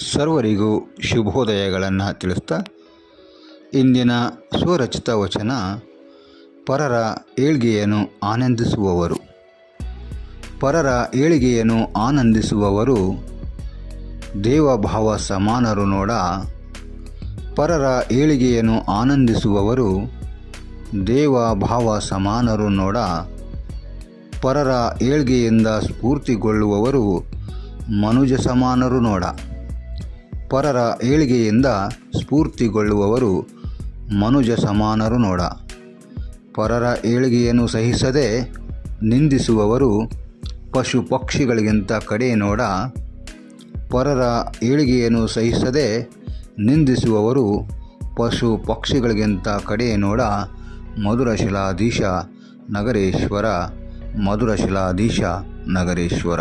ಸರ್ವರಿಗೂ ಶುಭೋದಯಗಳನ್ನು ತಿಳಿಸ್ತಾ ಇಂದಿನ ಸ್ವರಚಿತ ವಚನ ಪರರ ಏಳ್ಗೆಯನ್ನು ಆನಂದಿಸುವವರು. ಪರರ ಏಳಿಗೆಯನ್ನು ಆನಂದಿಸುವವರು ದೇವಭಾವ ಸಮಾನರು ನೋಡ. ಪರರ ಏಳಿಗೆಯನ್ನು ಆನಂದಿಸುವವರು ದೇವಭಾವ ಸಮಾನರು ನೋಡ. ಪರರ ಏಳ್ಗೆಯಿಂದ ಸ್ಫೂರ್ತಿಗೊಳ್ಳುವವರು ಮನುಜ ಸಮಾನರು ನೋಡ. ಪರರ ಏಳಿಗೆಯಿಂದ ಸ್ಫೂರ್ತಿಗೊಳ್ಳುವವರು ಮನುಜ ಸಮಾನರು ನೋಡ. ಪರರ ಏಳಿಗೆಯನ್ನು ಸಹಿಸದೆ ನಿಂದಿಸುವವರು ಪಶು ಪಕ್ಷಿಗಳಿಗಿಂತ ಕಡೆ ನೋಡ. ಪರರ ಏಳಿಗೆಯನ್ನು ಸಹಿಸದೆ ನಿಂದಿಸುವವರು ಪಶು ಪಕ್ಷಿಗಳಿಗಿಂತ ಕಡೆ ನೋಡ. ಮಧುರಶಿಲಾಧೀಶ ನಗರೇಶ್ವರ ಮಧುರಶಿಲಾಧೀಶ ನಗರೇಶ್ವರ.